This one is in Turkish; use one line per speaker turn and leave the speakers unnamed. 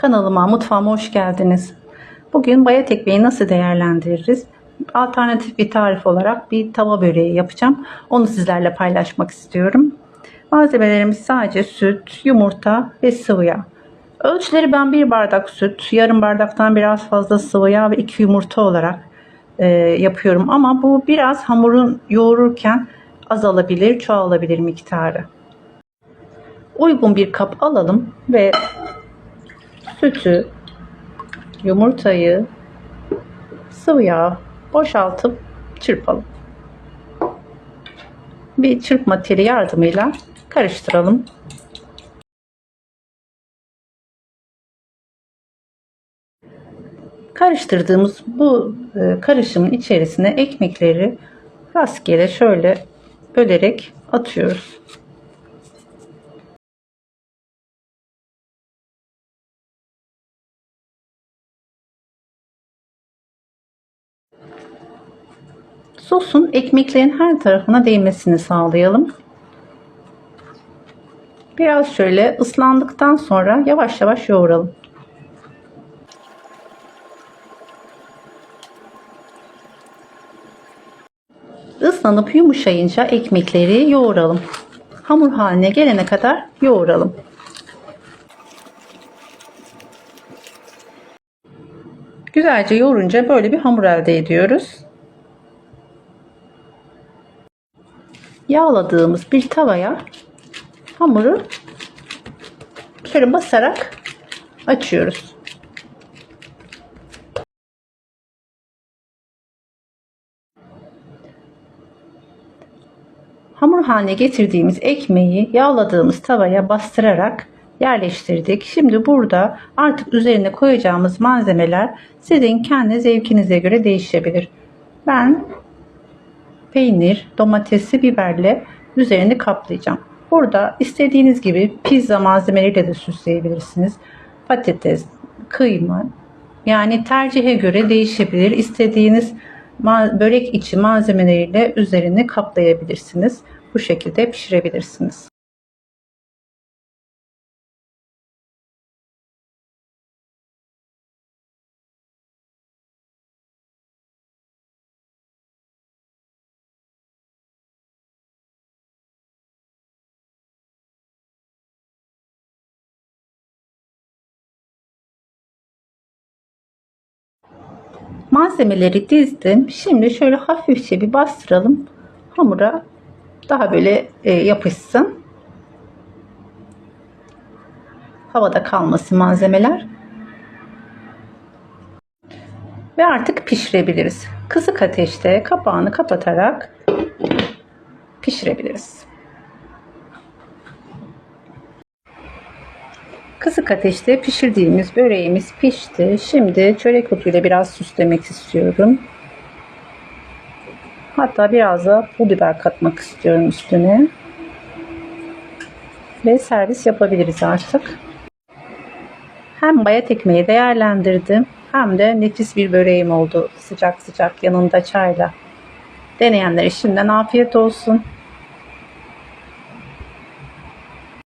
Kanalıma, mutfağıma hoş geldiniz. Bugün bayat ekmeği nasıl değerlendiririz? Alternatif bir tarif olarak bir tava böreği yapacağım. Onu sizlerle paylaşmak istiyorum. Malzemelerimiz sadece süt, yumurta ve sıvı yağ. Ölçüleri ben bir bardak süt, yarım bardaktan biraz fazla sıvı yağ ve iki yumurta olarak e, yapıyorum. Ama bu biraz hamurun yoğururken azalabilir, çoğalabilir miktarı. Uygun bir kap alalım ve sütü, yumurtayı, sıvı yağ boşaltıp çırpalım. Bir çırpma teli yardımıyla karıştıralım. Karıştırdığımız bu e, karışımın içerisine ekmekleri rastgele şöyle bölerek atıyoruz. Sosun ekmeklerin her tarafına değmesini sağlayalım. Biraz şöyle ıslandıktan sonra yavaş yavaş yoğuralım. Islanıp yumuşayınca ekmekleri yoğuralım. Hamur haline gelene kadar yoğuralım. Güzelce yoğurunca böyle bir hamur elde ediyoruz. Yağladığımız bir tavaya hamuru şöyle basarak açıyoruz. Hamur haline getirdiğimiz ekmeği yağladığımız tavaya bastırarak yerleştirdik. Şimdi burada artık üzerine koyacağımız malzemeler sizin kendi zevkinize göre değişebilir. Ben peynir, domatesi, biberle üzerini kaplayacağım. Burada istediğiniz gibi pizza malzemeleriyle de süsleyebilirsiniz. Patates, kıyma yani tercihe göre değişebilir. İstediğiniz börek içi malzemeleriyle üzerini kaplayabilirsiniz. Bu şekilde pişirebilirsiniz. Malzemeleri dizdim. Şimdi şöyle hafifçe bir bastıralım. Hamura daha böyle e, yapışsın. Havada kalmasın malzemeler. Ve artık pişirebiliriz. Kısık ateşte kapağını kapatarak pişirebiliriz. Kısık ateşte pişirdiğimiz böreğimiz pişti. Şimdi çörek otuyla biraz süslemek istiyorum. Hatta biraz da pul biber katmak istiyorum üstüne. Ve servis yapabiliriz artık. Hem bayat ekmeği değerlendirdim hem de nefis bir böreğim oldu sıcak sıcak yanında çayla. Deneyenlere şimdiden afiyet olsun.